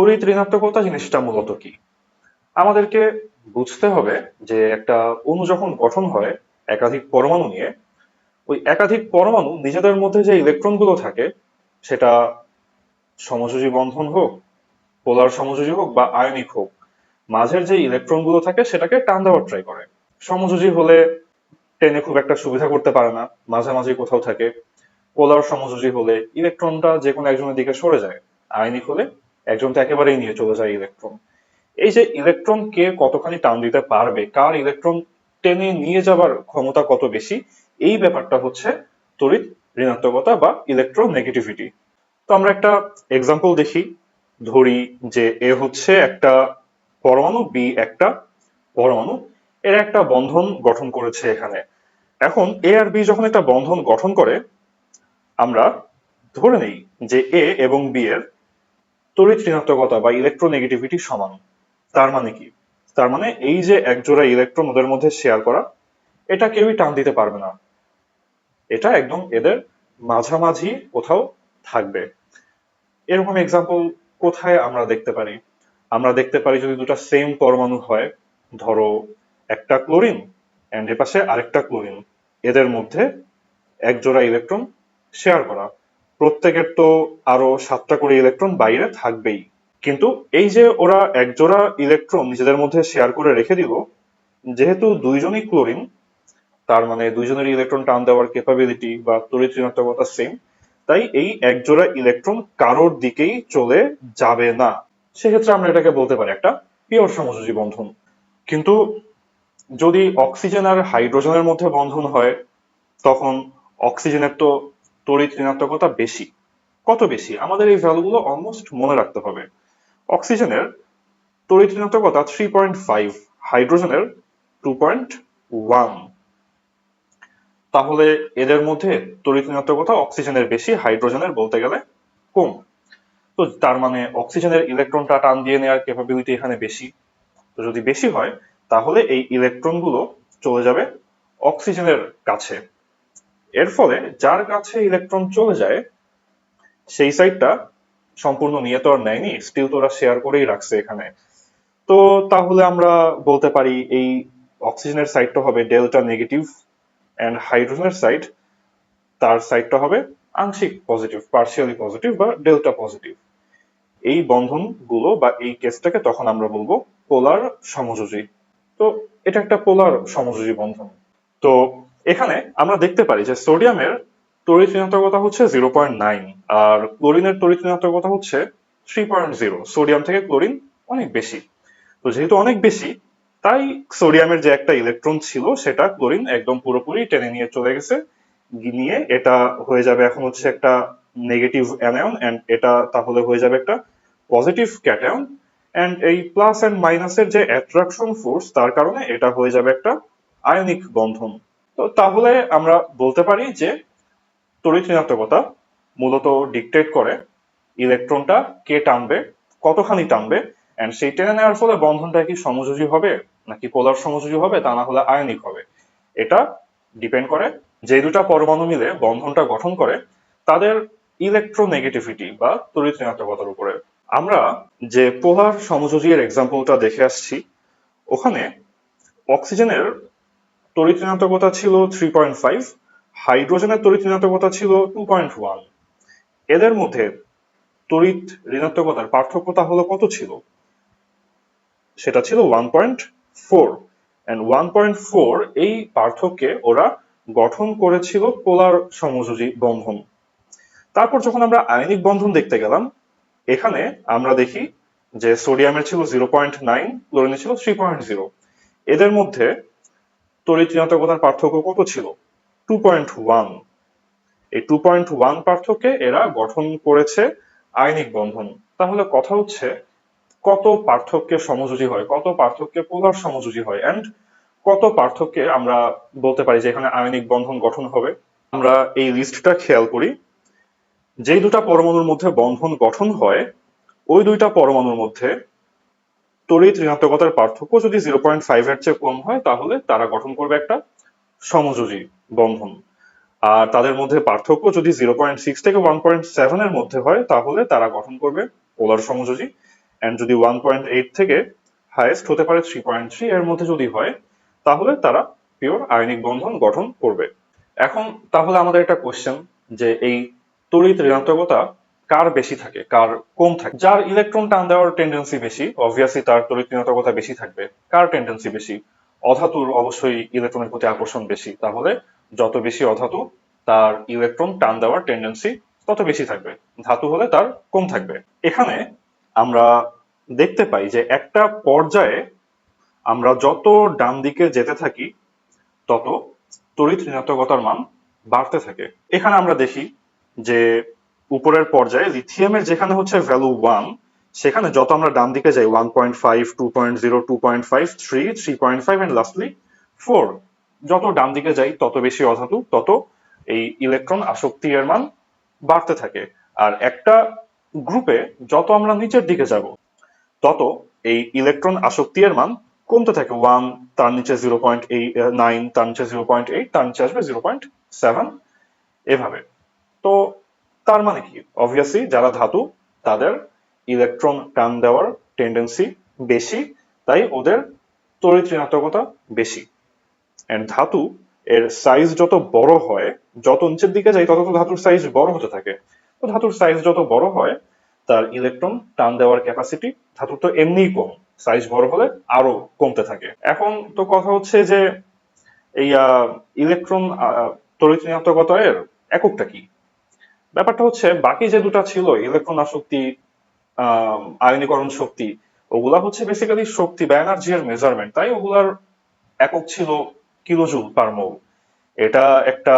তড়িৎ ঋণাত্মকতা জিনিসটা মূলত কি? আমাদেরকে বুঝতে হবে যে একটা অণু যখন গঠন হয় একাধিক পরমাণু নিয়ে, ওই একাধিক পরমাণু নিজেদের মধ্যে যে ইলেকট্রনগুলো থাকে, সেটা সমযোজী বন্ধন হোক, পোলার সমযোজী হোক বা আয়নিক হোক, মাঝের যে ইলেকট্রনগুলো থাকে সেটাকে টান দেওয়ার ট্রাই করে। সমযোজী হলে টেনে খুব একটা সুবিধা করতে পারে না, মাঝামাঝি কোথাও থাকে। পোলার সমযোজী হলে ইলেকট্রনটা যে কোনো একজনের দিকে সরে যায়, আয়নিক হলে একজন তো একেবারেই নিয়ে চলে যায় ইলেকট্রন এই যে ইলেকট্রন কে কতখানি টান দিতে পারবে, কার ইলেকট্রন টেনে নিয়ে যাবার ক্ষমতা কত বেশি, এই ব্যাপারটা হচ্ছে তড়িৎ ঋণাত্মকতা বা ইলেকট্রোনেগেটিভিটি তো আমরা একটা এক্সাম্পল দেখি, ধরি যে এ হচ্ছে একটা পরমাণু, বি একটা পরমাণু, এর একটা বন্ধন গঠন করেছে এখানে। এখন এ আর বি যখন একটা বন্ধন গঠন করে, আমরা ধরে নেই যে এ এবং বি এর তড়িৎ ঋণাত্মকতা বা ইলেকট্রোনেগেটিভিটি সমান। তার মানে কি? তার মানে এই যে একজোড়া ইলেকট্রন ওদের মধ্যে শেয়ার করা, এটা কেউই টান দিতে পারবে না। এটা একদম এদের মাঝামাঝি কোথাও থাকবে। এরকম এক্সাম্পল কোথায় আমরা দেখতে পারি? আমরা দেখতে পারি যদি দুটো সেম পরমাণু হয়, ধরো একটা ক্লোরিন অ্যান্ড এ পাশে আরেকটা ক্লোরিন এদের মধ্যে এক জোড়া ইলেকট্রন শেয়ার করা। প্রত্যেকের তো আরও সাতটা করে ইলেকট্রন বাইরে থাকবেই। কিন্তু এই যে ওরা এক জোড়া ইলেকট্রন নিজেদের মধ্যে শেয়ার করে রেখে দিল, যেহেতু দুইজনই ক্লোরিন তার মানে দুইজনের ইলেকট্রন টান দেওয়ার ক্যাপাবিলিটি বা তড়িৎ সেম তাই এই এক জোড়া ইলেকট্রন কারোর দিকেই চলে যাবে না। সেক্ষেত্রে আমরা এটাকে বলতে পারি একটা পিওর সমযোজী বন্ধন। কিন্তু যদি অক্সিজেন আর হাইড্রোজেনের মধ্যে বন্ধন হয়, তখন অক্সিজেনের তো তড়িৎ ঋণাত্মকতা বেশি। কত বেশি? আমাদের এই ভ্যালুগুলো অলমোস্ট মনে রাখতে হবে। অক্সিজেনের তড়িৎ ঋণাত্মকতা থ্রি পয়েন্ট ফাইভ হাইড্রোজেনের টু পয়েন্ট ওয়ান তাহলে এদের মধ্যে তড়িৎ ঋণাত্মকতা অক্সিজেনের বেশি, হাইড্রোজেনের বলতে গেলে কম। তো তার মানে অক্সিজেনের ইলেকট্রনটা টান দিয়ে নেওয়ার ক্যাপাবিলিটি এখানে বেশি। তো যদি বেশি হয়, তাহলে এই ইলেকট্রনগুলো চলে যাবে অক্সিজেনের কাছে। এর ফলে যার কাছে ইলেকট্রন চলে যায়, সেই সাইডটা সম্পূর্ণ নিয়ে তো আর নেয়নি স্টিল তো ওরা শেয়ার করেই রাখছে এখানে। তো তাহলে আমরা বলতে পারি এই অক্সিজেনের সাইডটা হবে ডেল্টা নেগেটিভ অ্যান্ড হাইড্রোজেনের সাইড তার সাইডটা হবে আংশিক পজিটিভ পার্শিয়ালি পজিটিভ বা ডেল্টা পজিটিভ এই বন্ধনগুলো বা এই কেসটাকে তখন আমরা বলব পোলার সমযোজী। তো এটা একটা পোলার সমযোজী বন্ধন। তো এখানে আমরা দেখতে পারি যে সোডিয়ামের তড়িৎ ঋণাত্মকতা হচ্ছে জিরো পয়েন্ট নাইন, আর ক্লোরিনের তড়িৎ ঋণাত্মকতা হচ্ছে থ্রি পয়েন্ট জিরো। সোডিয়াম থেকে ক্লোরিন অনেক বেশি। তো যেহেতু অনেক বেশি, তাই সোডিয়ামের যে একটা ইলেকট্রন ছিল, সেটা ক্লোরিন একদম পুরোপুরি টেনে নিয়ে চলে গেছে। নিয়ে এটা হয়ে যাবে এখন হচ্ছে একটা নেগেটিভ অ্যানায়ন এন্ড এটা তাহলে হয়ে যাবে একটা পজিটিভ ক্যাটায়ন এন্ড এই প্লাস অ্যান্ড মাইনাসের যে অ্যাট্রাকশন ফোর্স তার কারণে এটা হয়ে যাবে একটা আয়নিক বন্ধন। তো তাহলে আমরা বলতে পারি যে তড়িৎ ঋণাত্মকতা মূলত ডিকটেট করে ইলেকট্রনটা কে টানবে, কতখানি টানবে অ্যান্ড সেই টেনে নেওয়ার ফলে বন্ধনটা কি সমযোজী হবে, নাকি পোলার সমযোজী হবে, তা না হলে আয়নিক হবে। এটা ডিপেন্ড করে যে দুটা পরমাণু মিলে বন্ধনটা গঠন করে তাদের ইলেকট্রোনেগেটিভিটি বা তড়িৎ ঋণাত্মকতার উপরে। আমরা যে পোলার সমযোজী এর এক্সাম্পলটা দেখে আসছি, ওখানে অক্সিজেনের তড়িৎ ঋণাত্মকতা ছিল থ্রি পয়েন্ট ফাইভ হাইড্রোজেনের তড়িৎ ঋণাত্মকতা ছিল টু পয়েন্ট ওয়ান এদের মধ্যে তড়িৎ ঋণাত্মকতার পার্থক্য তাহলে কত ছিল? সেটা ছিল one point four and one point four এই পার্থক্যে ওরা গঠন করেছিল পোলার সমযোজী বন্ধন। তারপর যখন আমরা আয়নিক বন্ধন দেখতে গেলাম, এখানে আমরা দেখি যে সোডিয়ামের ছিল জিরো পয়েন্ট নাইন ক্লোরিনের ছিল থ্রি পয়েন্ট জিরো এদের মধ্যে তড়িৎ ঋণাত্মকতার পার্থক্য কত ছিল? টু পয়েন্ট ওয়ান এই টু পয়েন্ট ওয়ান পার্থক্যে এরা গঠন করেছে আইনিক বন্ধন। তাহলে কথা হচ্ছে, কত পার্থক্যে সমযোজী হয়? কত পার্থক্যে পোলার সমযোজী হয়? এন্ড কত পার্থক্যে আমরা বলতে পারি যে এখানে আয়নিক বন্ধন গঠন হবে? আমরা এই লিস্টটা খেয়াল করি। যেই দুটা পরমাণুর মধ্যে বন্ধন গঠন হয়, ওই দুইটা পরমাণুর মধ্যে তড়িৎ ঋণাত্মকতার পার্থক্য যদি জিরো পয়েন্ট ফাইভ এর চেয়ে কম হয়, তাহলে তারা গঠন করবে একটা সমযোজী বন্ধন। আর তাদের মধ্যে পার্থক্য যদি জিরো পয়েন্ট সিক্স থেকে ওয়ান পয়েন্ট সেভেন এর মধ্যে হয়, তাহলে তারা গঠন করবে পোলার সমযোজী। অ্যান্ড যদি ওয়ান পয়েন্ট এইট থেকে হাইয়েস্ট হতে পারে থ্রি পয়েন্ট থ্রি এর মধ্যে যদি হয়, তাহলে তারা পিওর আয়নিক বন্ধন গঠন করবে। এখন তাহলে আমাদের একটা কোশ্চেন যে এই তড়িৎ ঋণাত্মকতা কার বেশি থাকে, কার কম থাকে? যার ইলেকট্রন টান দেওয়ার টেন্ডেন্সি বেশি অবভিয়াসলি তার তড়িৎ ঋণাত্মকতা বেশি থাকবে। কার টেন্ডেন্সি বেশি? অধাতুর অবশ্যই ইলেকট্রনের প্রতি আকর্ষণ বেশি। তাহলে যত বেশি অধাতু, তার ইলেকট্রন টান দেওয়ার টেন্ডেন্সি তত বেশি থাকবে। ধাতু হলে তার কম থাকবে। এখানে আমরা দেখতে পাই যে একটা পর্যায়ে আমরা যত ডান দিকে যেতে থাকি, তত তড়িৎ ঋণাত্মকতার মান বাড়তে থাকে। এখানে আমরা দেখি যে উপরের পর্যায়ে লিথিয়ামের যেখানে হচ্ছে ভ্যালু ওয়ান সেখানে যত আমরা ডান দিকে যাই one point five two point zero two point five three three point five and lastly four যত ডান দিকে যাই, তত বেশি অধাতু, তত এই ইলেকট্রন আসক্তি এর মান বাড়তে থাকে। আর একটা গ্রুপে যত আমরা নিচের দিকে যাব, তত এই ইলেকট্রন আসক্তি এর মান কমতে থাকে। ওয়ান তার নিচে জিরো পয়েন্ট এইট নাইন তার নিচে জিরো পয়েন্ট এইট তার নিচে আসবে জিরো পয়েন্ট সেভেন এভাবে। তো তার মানে কি? অবভিয়াসলি যারা ধাতু, তাদের ইলেকট্রন টান দেওয়ার টেন্ডেন্সি বেশি, তাই ওদের তড়িৎ ঋণাত্মকতা বেশি। এন্ড ধাতু, এর সাইজ যত বড় হয়, যত নিচের দিকে যায়, তত তো ধাতুর সাইজ বড় হতে থাকে। তো ধাতুর সাইজ যত বড় হয়, তার ইলেকট্রন টান দেওয়ার ক্যাপাসিটি ধাতুর তো এমনিই কম। সাইজ বড় হলে আরও কমতে থাকে। এখন তো কথা হচ্ছে যে, এই ইলেকট্রন তড়িৎ ঋণাত্মকতা এর এককটা কি? ব্যাপারটা হচ্ছে, বাকি যে দুটা ছিল ইলেকট্রন আসক্তি আয়নীকরণ শক্তি, ওগুলা হচ্ছে বেসিক্যালি শক্তি বা এনার্জি এর মেজারমেন্ট তাই ওগুলার একক ছিল কিলোজুল পার মোল এটা একটা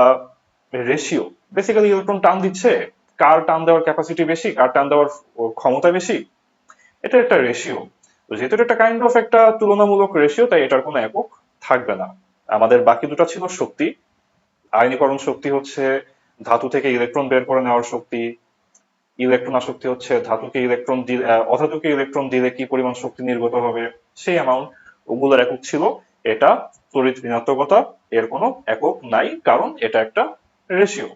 রেশিও বেসিক্যালি ইলেকট্রন টান দিচ্ছে, কার টান দেওয়ার ক্যাপাসিটি বেশি, কার টান দেওয়ার ক্ষমতা বেশি, এটা একটা রেশিও তো যেহেতু এটা কাইন্ড অফ একটা তুলনামূলক রেশিও তাই এটার কোনো একক থাকবে না। আমাদের বাকি দুটো ছিল শক্তি, আয়নীকরণ শক্তি হচ্ছে ধাতু থেকে ইলেকট্রন বের করে নেওয়ার শক্তি, ইলেকট্রন আসক্তি হচ্ছে ধাতুকে ইলেকট্রন দিলে অধাতুকে ইলেকট্রন দিলে কি পরিমাণ শক্তি নির্গত হবে? সেই অ্যামাউন্ট ওগুলোর একক ছিল, এটা তড়িৎ ঋণাত্মকতা, এর কোনো একক নাই, কারণ এটা একটা রেশিও